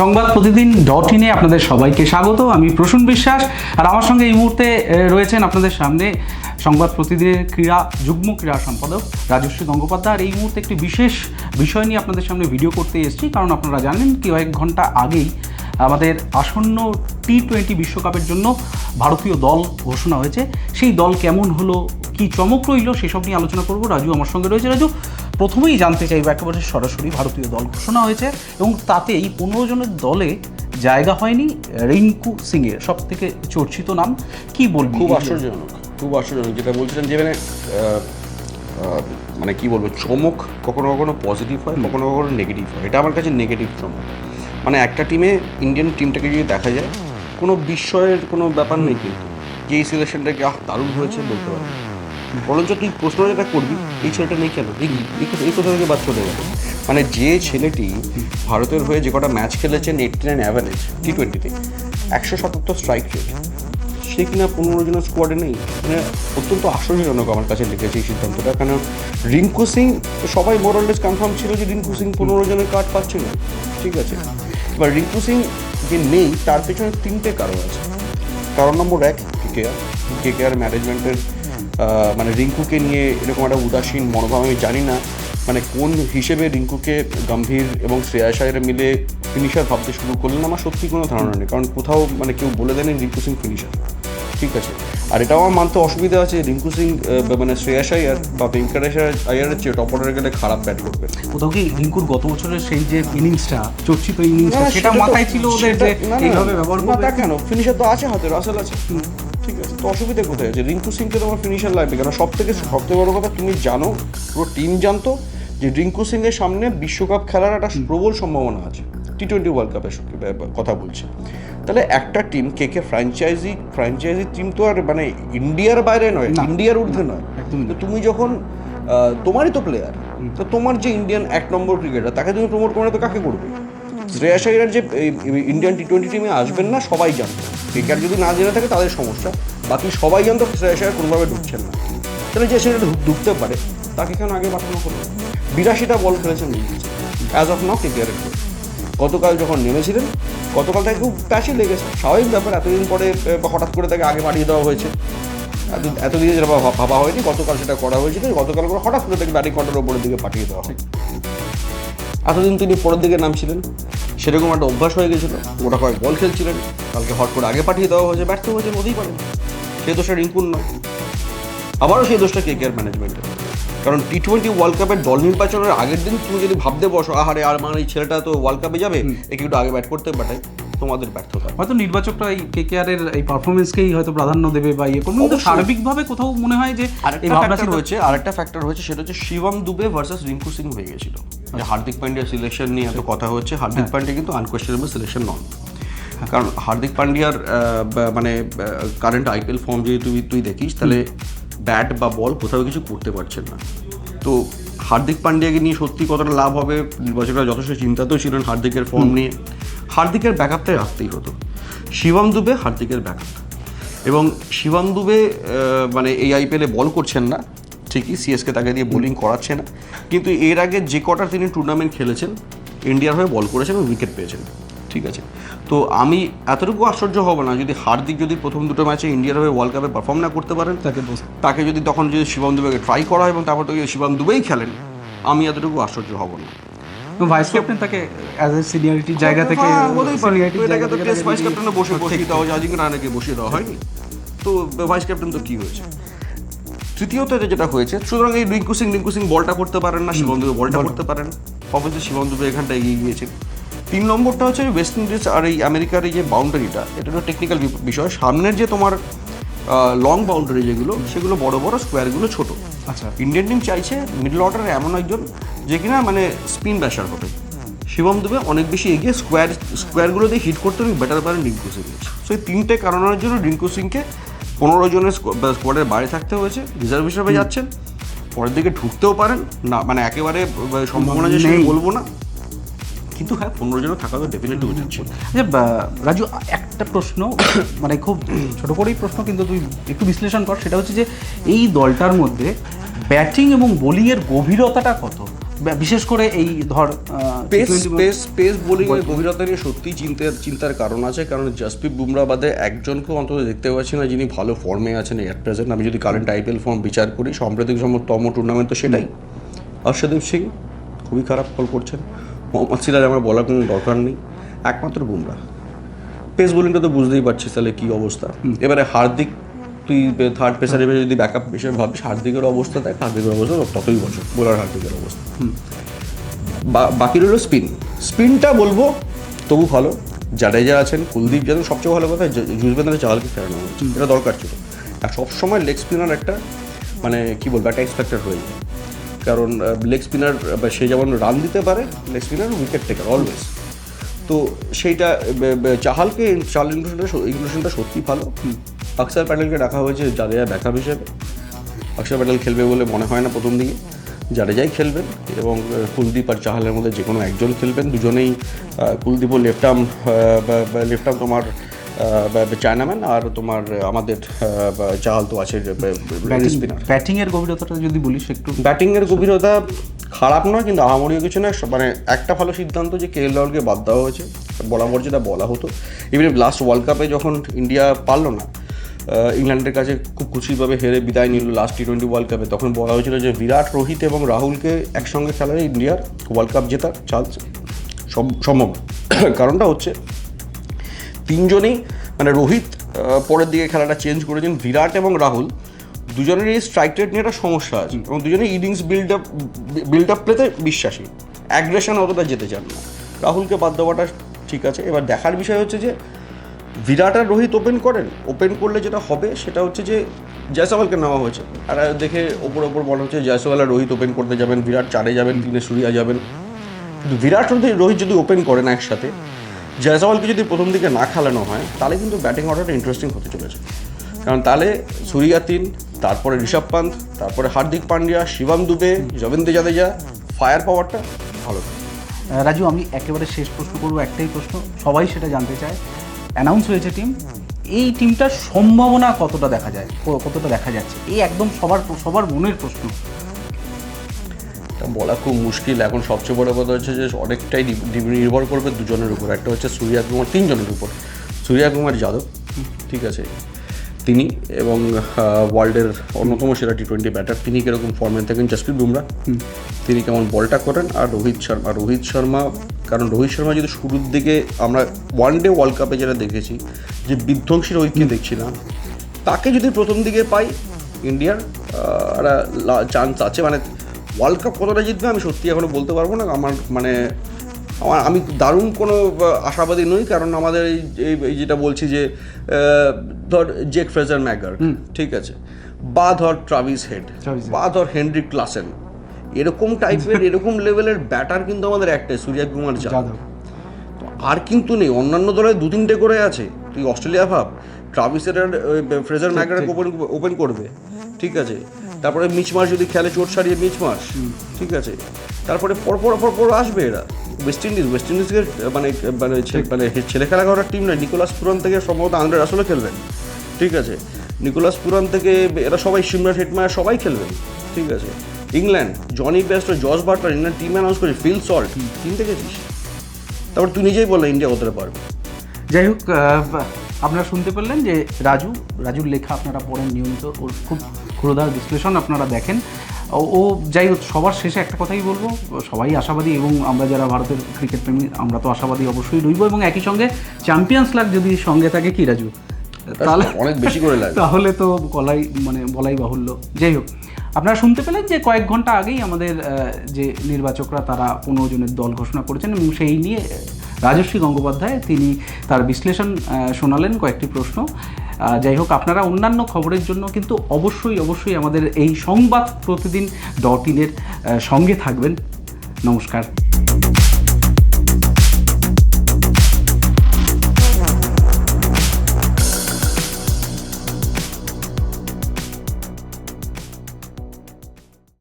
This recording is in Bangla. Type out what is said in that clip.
সংবাদ প্রতিদিন ডট ইনে আপনাদের সবাইকে স্বাগত। আমি প্রসূন বিশ্বাস আর আমার সঙ্গে এই মুহূর্তে রয়েছেন আপনাদের সামনে সংবাদ প্রতিদিনের ক্রীড়া, যুগ্ম ক্রীড়া সম্পাদক রাজশ্রী গঙ্গোপাধ্যায়। আর এই মুহূর্তে একটি বিশেষ বিষয় নিয়ে আপনাদের সামনে ভিডিও করতে এসেছি, কারণ আপনারা জানেন কয়েক ঘণ্টা আগেই আমাদের আসন্ন টি টোয়েন্টি বিশ্বকাপের জন্য ভারতীয় দল ঘোষণা হয়েছে। সেই দল কেমন হলো, কি চমক রইল, সেসব নিয়ে আলোচনা করব। রাজু আমার সঙ্গে রয়েছে। রাজু প্রথমেই জানতে চাইব একেবারে সরাসরি ভারতীয় দল ঘোষণা হয়েছে এবং তাতে এই পনেরো জনের দলে জায়গা হয়নি রিঙ্কু সিংয়ের। সব থেকে চর্চিত নাম কি বলবি? খুব আশ্চর্যজনক খুব আশ্চর্যজনক। যেটা বলছিলেন যে মানে মানে কি বলব, চমক কখনো কখনো পজিটিভ হয়, কখনো কখনো নেগেটিভ হয়। এটা আমার কাছে নেগেটিভ চমক। মানে একটা টিমে ইন্ডিয়ান টিমটাকে যদি দেখা যায়, কোনো বিস্ময়ের কোনো ব্যাপার নেই কিন্তু। যে এই সিলেকশনটাকে আহ, দারুণ হয়েছে বলতে পারব বরঞ্চ তুই প্রশ্ন যেটা করবি, এই ছেলেটা নেই কেন? এই কোথা- থেকে বাদ চলে গেল? মানে যে ছেলেটি ভারতের হয়ে যে কটা ম্যাচ খেলেছেন এইটটি নাইন অ্যাভারেজ টি টোয়েন্টিতে একশো সাতাত্তর স্ট্রাইক রেট সে কিনা পনেরো জনের স্কোয়াডে নেই? মানে অত্যন্ত আশ্চর্যজনক আমার কাছে লেগেছে এই সিদ্ধান্তটা। কারণ রিঙ্কু সিং, সবাই মোরলেস কনফার্ম ছিল যে রিঙ্কু সিং পনেরো জনের কার্ড পাচ্ছে না। ঠিক আছে? এবার রিঙ্কু সিং যে নেই, তার পেছনে তিনটে কারণ আছে। কারণ নম্বর এক কে কে কে কেকেআর ম্যানেজমেন্টের মানে রিঙ্কুকে নিয়ে এরকম একটা উদাসীন মনোভাব আমি জানি না মানে কোন হিসেবে রিঙ্কুকে গম্ভীর এবং শ্রেয়া সাহের মিলে ফিনিশার ভাবতে শুরু করলেন আমার সত্যি কোনো ধারণা নেই। কারণ কোথাও মানে কেউ বলে দেয়নি রিঙ্কু সিং ফিনিশার। ঠিক আছে। আর এটাও আমার মানতে অসুবিধা আছে রিঙ্কু সিং মানে শ্রেয়াস আয়ার বা ভেঙ্কটেশ আয়ারের চেয়ে টপ অর্ডারে গেলে খারাপ ব্যাট করবে। কোথাও কি রিঙ্কুর গত বছরের সেই যে ইনিংসটা চর্চিত ইনিংসটা সেটা মাথায় ছিল ওদের যে এইভাবে ব্যবহার করবে? কেন? ফিনিশার তো আছে হাতে রাসেল আছে। ঠিক আছে তো অসুবিধা কোথায় আছে? রিঙ্কু সিংকে তোমার ফিনিশার লাগবে কেন সব থেকে সবথেকে বড় কথা তুমি জানো পুরো টিম জানতো যে রিঙ্কু সিং এর সামনে বিশ্বকাপ খেলার একটা প্রবল সম্ভাবনা আছে। টি টোয়েন্টি ওয়ার্ল্ড কাপের কথা বলছে। তাহলে একটা টিম কে কে ফ্র্যাঞ্চাইজি ফ্র্যাঞ্চাইজি টিম তো আর মানে ইন্ডিয়ার বাইরে নয় ইন্ডিয়ার ঊর্ধ্বে নয়। তুমি যখন তোমারই তো প্লেয়ার তো তোমার যে ইন্ডিয়ান এক নম্বর ক্রিকেটার তাকে তুমি প্রমোট করে তো কাকে করবে? শ্রেয়াস আইয়ার যে ইন্ডিয়ান টি টোয়েন্টি টিমে আসবেন না, সবাই জানতো ক্রিকেট যদি না জেনে থাকে, তাদের সমস্যা। বাকি সবাই জানতো শ্রেয়াস আইয়ার কোনোভাবে ঢুকছেন না। তাহলে যে সেটা ঢুকতে পারে, তাকে কেন আগে পাঠানো হলো বিরাশিটা বল খেলেছেন অ্যাজ অফ নাও কেকেআরের গতকাল যখন নেমেছিলেন, গতকাল তাকে খুব প্যাশে লেগেছে। স্বাভাবিক ব্যাপার, এতদিন পরে হঠাৎ করে তাকে আগে পাঠিয়ে দেওয়া হয়েছে। এত- এতদিনে যেটা ভাবা- ভাবা হয়নি, গতকাল সেটা করা হয়েছিল। গতকাল করে হঠাৎ করে তাকে ব্যাটিং কন্ট্রোল ওপরের দিকে পাঠিয়ে দেওয়া হয়। এতদিন তিনি পরের দিকে নামছিলেন। সেরকম একটা অভ্যাস হয়ে গেছিল। ওটা কয়েক বল খেলছিলেন। কালকে হট করে আগে পাঠিয়ে দেওয়া হয়েছে। ব্যর্থ হয়েছে হতেই পারে সেই দোষটা রিঙ্কুর নয়। আবারও সেই দোষটা কে কেয়ার ম্যানেজমেন্টের। কারণ টি টোয়েন্টি ওয়ার্ল্ড কাপের দল নির্বাচনের আগের দিন তুমি যদি ভাবতে বসো আহারে আর মানে এই ছেলেটা তো ওয়ার্ল্ড কাপে যাবে? একে একটু আগে ব্যাট করতে পাঠায় তোমাদের ব্যর্থতা। হয়তো নির্বাচকটা এই কেকেআর এর এই পারফরমেন্সকেই হয়তো প্রাধান্য দেবে বা ইয়ে করবে। সার্বিকভাবে কোথাও মনে হয় যে আরেকটা ফ্যাক্টর হয়েছে আরেকটা ফ্যাক্টর হয়েছে সেটা হচ্ছে শিবম দুবে ভার্সেস রিঙ্কু সিং হয়ে গেছিল। যে হার্দিক পান্ডিয়া সিলেকশন নিয়ে এত কথা হচ্ছে হার্দিক পান্ডিয়া কিন্তু আনকোয়েশ্চেনেবল সিলেকশন নন কারণ হার্দিক পান্ডিয়ার মানে কারেন্ট আইপিএল ফর্ম যদি তুই তুই দেখিস তাহলে ব্যাট বা বল কোথাও কিছু করতে পারছেন না। তো হার্দিক পান্ডিয়াকে নিয়ে সত্যি কতটা লাভ হবে নির্বাচকরা যথেষ্ট চিন্তাতেও ছিলেন হার্দিকের ফর্ম নিয়ে। হার্দিকের ব্যাকআপটাই রাখতেই হতো। শিবম দুবে হার্দিকের ব্যাকআপ এবং শিবাম দুবে মানে এই আইপিএলে বল করছেন না ঠিকই সিএসকে তাকে দিয়ে বোলিং করাচ্ছে না। কিন্তু এর আগে যে কটা তিনি টুর্নামেন্ট খেলেছেন ইন্ডিয়ার হয়ে বল করেছেন এবং উইকেট পেয়েছেন। ঠিক আছে? তো আমি এতটুকু আশ্চর্য হব না যদি হার্দিক যদি প্রথম দুটো ম্যাচে ইন্ডিয়ার হয়ে ওয়ার্ল্ড কাপে পারফর্ম না করতে পারেন তাকে তাকে যদি তখন যদি শিবম দুবেকে ট্রাই করা হয় এবং তারপর তো শিবম দুবেই খেলেন আমি এতটুকু আশ্চর্য হব না। ভাইস ক্যাপ্টেন তাকে অ্যাজ এ সিনিয়রিটির জায়গা থেকে হ্যাঁ, পারে। seniority তো এটাকে তো টেস্ট ভাইস ক্যাপ্টেনে বসে বসিয়ে দেওয়া রানাকে বসিয়ে দেওয়া হয়নি। তো ভাইস ক্যাপ্টেন তো কি হয়েছে? তৃতীয়ত যেটা হয়েছে সুতরাং এই রিঙ্কু সিং রিঙ্কু সিং বলটা করতে পারেন না শিবম দুবে বলটা করতে পারেন। অবশ্যই শিবম দুবে এখানটা এগিয়ে গিয়েছে। তিন নম্বরটা হচ্ছে ওয়েস্ট ইন্ডিজ আর এই আমেরিকার এই যে বাউন্ডারিটা এটা একটা টেকনিক্যাল বিষয়। সামনের যে তোমার লং বাউন্ডারি যেগুলো সেগুলো বড় বড় স্কোয়ারগুলো ছোট। আচ্ছা। ইন্ডিয়ান টিম চাইছে মিডল অর্ডারে এমন একজন যে কিনা মানে স্পিন ব্যাসার হবে শিবম দুবে অনেক বেশি এগিয়ে স্কোয়ার স্কোয়ারগুলো দিয়ে হিট করতে অনেক বেটার পারেন রিঙ্কু সিং। সো এই তিনটে কারণের জন্য রিঙ্কু সিংকে পনেরো জনের স্কোয়াডের বাইরে থাকতে হয়েছে রিজার্ভ হিসাবে যাচ্ছেন। পরের দিকে ঢুকতেও পারেন না মানে একেবারে সম্ভাবনা যে সেটা। বলব না। কিন্তু হ্যাঁ পনেরো জনের থাকা তো ডেফিনেটলি উচিত ছিল। আচ্ছা রাজু একটা প্রশ্ন মানে খুব ছোটো করেই প্রশ্ন কিন্তু তুই একটু বিশ্লেষণ কর। সেটা হচ্ছে যে এই দলটার মধ্যে ব্যাটিং এবং বোলিংয়ের গভীরতাটা কত? বিশেষ করে এই ধর pace T20 pace pace bowling এর গভীরতা নিয়ে সত্যিই চিন্তার চিন্তার কারণ আছে কারণ জসপ্রীত বুমরা বাদে একজনকেও অন্তত দেখতে পাচ্ছি না যিনি ভালো ফর্মে আছেন এট প্রেজেন্ট আমি যদি কারেন্ট আইপিএল ফর্ম বিচার করি সাম্প্রতিক তম টুর্নামেন্ট তো সেটাই। হর্ষদীপ সিং খুবই খারাপ ফল করছেন। মোহাম্মদ সিরাজ আমার বলার কোনো দরকার নেই। একমাত্র বুমরা পেস বোলিংটা তো বুঝতেই পারছিস তাহলে কী অবস্থা। এবারে হার্দিক তুই থার্ড পেসার হিসেবে যদি ব্যাকআপ হিসেবে ভাবিস হার্দিকের অবস্থা দেখ হার্দিকের অবস্থা ততই বছর বোলার হার্দিকের অবস্থা। বাকি রইল স্পিন স্পিনটা বলব তবু ভালো। জাডেজা আছেন কুলদীপ যাদব সবচেয়ে ভালো কথা যুজবেন্দ্র চাহালকে ফেরানো হচ্ছে এটা দরকার ছিল। আর সবসময় লেগ স্পিনার একটা মানে কি বলব একটা এক্সপেক্টেড হয়ে যায়। কারণ লেগ স্পিনার সে যেমন রান দিতে পারে leg spinner wicket taker always তো সেইটা চাহালকে চাল ইনক্লুশনটা ইনক্লুশনটা সত্যি ভালো। অক্ষর প্যাটেলকে ডাকা হয়েছে জাদেজা ব্যাকআপ হিসেবে। অক্ষর প্যাটেল খেলবে বলে মনে হয় না প্রথম দিকে। জাডেজাই খেলবেন এবং কুলদীপ আর চাহালের মধ্যে যে কোনো একজন খেলবেন। দুজনেই কুলদীপও লেফট আর্ম লেফট আর্ম তোমার চায়নাম্যান আর তোমার আমাদের চাহাল তো আছে স্পিনার। ব্যাটিং গভীরতাটা যদি বলিস একটু। ব্যাটিংয়ের গভীরতা খারাপ নয় কিন্তু আহামরিও কিছু না মানে একটা ভালো সিদ্ধান্ত যে কে এল রাহুলকে বাদ দেওয়া হয়েছে। বরাবর যেটা বলা হতো। ইভেন লাস্ট ওয়ার্ল্ড কাপে যখন ইন্ডিয়া পারল না ইংল্যান্ডের কাছে খুব খুশিভাবে হেরে বিদায় নিল লাস্ট টি টোয়েন্টি ওয়ার্ল্ড কাপে তখন বলা হয়েছিল যে বিরাট, রোহিত এবং রাহুলকে একসঙ্গে খেলালে ইন্ডিয়ার ওয়ার্ল্ড কাপ জেতার চান্স সম্ভব। কারণটা হচ্ছে তিনজনেই মানে রোহিত পরের দিকে খেলাটা চেঞ্জ করেছেন বিরাট এবং রাহুল দুজনেরই স্ট্রাইক রেট নিয়ে একটা সমস্যা আছে এবং দুজনেই innings build up build up প্লেতে বিশ্বাসী। অ্যাগ্রেশন অতটা যেতে চান না। রাহুলকে বাদ দেওয়াটা ঠিক আছে। এবার দেখার বিষয় হচ্ছে যে বিরাট আর রোহিত ওপেন করেন, ওপেন করলে যেটা হবে সেটা হচ্ছে যে জয়সওয়ালকে নেওয়া হয়েছে। আর দেখে ওপর ওপর বলা হচ্ছে জয়সওয়াল আর রোহিত ওপেন করতে যাবেন, বিরাট চারে যাবেন তিনে সুরিয়া যাবেন। কিন্তু বিরাট রোহিত যদি ওপেন করেন একসাথে, জয়সওয়ালকে যদি প্রথম দিকে না খেলানো হয়, তাহলে কিন্তু ব্যাটিং অর্ডারটা ইন্টারেস্টিং হতে চলেছে। কারণ তাহলে সুরিয়া তিন, তারপরে ঋষভ পান্ত, তারপরে হার্দিক পান্ডিয়া, শিবম দুবে রবীন্দ্র জাদেজা, ফায়ার পাওয়ারটা ভালো। রাজু, আমি একেবারে শেষ প্রশ্ন করব, একটাই প্রশ্ন, সবাই সেটা জানতে চায়। অ্যানাউন্স হয়েছে টিম এই টিমটার সম্ভাবনা কতটা দেখা যায়? কতটা দেখা যাচ্ছে? এই একদম সবার সবার মনের প্রশ্ন। বলা খুব মুশকিল। এখন সবচেয়ে বড় কথা হচ্ছে যে অনেকটাই নির্ভর করবে দুজনের উপর। একটা হচ্ছে সূর্যা কুমার, তিনজনের উপর। সূর্যা কুমার যাদব, ঠিক আছে? তিনি এবং ওয়ার্ল্ডের অন্যতম সেরা টি টোয়েন্টি ব্যাটার তিনি কীরকম ফর্মে থাকেন? জসপ্রীত বুমরা তিনি কেমন বলটা করেন? আর রোহিত শর্মা। রোহিত শর্মা কারণ রোহিত শর্মা যদি শুরুর দিকে আমরা ওয়ান ডে ওয়ার্ল্ড কাপে যেটা দেখেছি যে বিধ্বংসী রোহিতকে দেখছিলাম তাকে যদি প্রথম দিকে পাই ইন্ডিয়ার একটা চান্স আছে। মানে ওয়ার্ল্ড কাপ কতটা জিতবে আমি সত্যি এখনও বলতে পারব না। আমার মানে আমার আমি দারুণ কোনো আশাবাদী নই কারণ আমাদের এই যেটা বলছি যে ধর জেক ফ্রেজার ম্যাগার ঠিক আছে? বা ধর ট্রাভিস হেড বা ধর হেনরি ক্লাসেন এরকম টাইপের এরকম লেভেলের ব্যাটার কিন্তু আমাদের একটাই সূর্য কুমার যাদব। আর কিন্তু নেই অন্যান্য দলে দু তিনটে করে আছে। তুই অস্ট্রেলিয়া ভাব ট্রাভিসের আর ফ্রেজার ম্যাগার ওপেন ওপেন করবে ঠিক আছে? তারপরে মিচ মাস যদি খেলে চোট সারিয়ে মিচ মাস ঠিক আছে? তারপরে পরপর পরপর আসবে এরা। ওয়েস্ট ইন্ডিজ ওয়েস্ট ইন্ডিজের মানে মানে মানে ছেলে খেলা করার টিম নয় নিকোলাস পুরান থেকে সম্ভবত আন্দ্রে রাসুলও খেলবেন। ঠিক আছে? নিকোলাস পুরান থেকে এরা সবাই সিমরান হেটমায়ার সবাই খেলবেন। ঠিক আছে? ইংল্যান্ড জনি বেস্ট ও George Butler England team announce করে ফিল সল্ট। টিম দেখেছিস তারপর তুই নিজেই বললে ইন্ডিয়া কতটা পারবে? যাই হোক আপনারা শুনতে পারলেন যে রাজু রাজুর লেখা আপনারা পড়েন নিয়মিত ওর খুব ক্ষুরধার বিশ্লেষণ আপনারা দেখেন। ও ও যাই হোক সবার শেষে একটা কথাই বলব সবাই আশাবাদী এবং আমরা যারা ভারতের ক্রিকেট প্রেমী আমরা তো আশাবাদী অবশ্যই রইব এবং একই সঙ্গে চ্যাম্পিয়ন্স লাগ যদি সঙ্গে থাকে কি রাজু? তাহলে অনেক বেশি করে লাগে তাহলে তো বলাই মানে বলাই বাহুল্য। যাই হোক আপনারা শুনতে পেলেন যে কয়েক ঘণ্টা আগেই আমাদের যে নির্বাচকরা তারা পনেরো জনের দল ঘোষণা করেছেন এবং সেই নিয়ে রাজস্বী গঙ্গোপাধ্যায় তিনি তার বিশ্লেষণ শোনালেন কয়েকটি প্রশ্ন। যাই হোক, আপনারা অন্যান্য খবরের জন্য কিন্তু অবশ্যই অবশ্যই আমাদের এই সংবাদ প্রতিদিন ডট ইনের সঙ্গে থাকবেন। নমস্কার।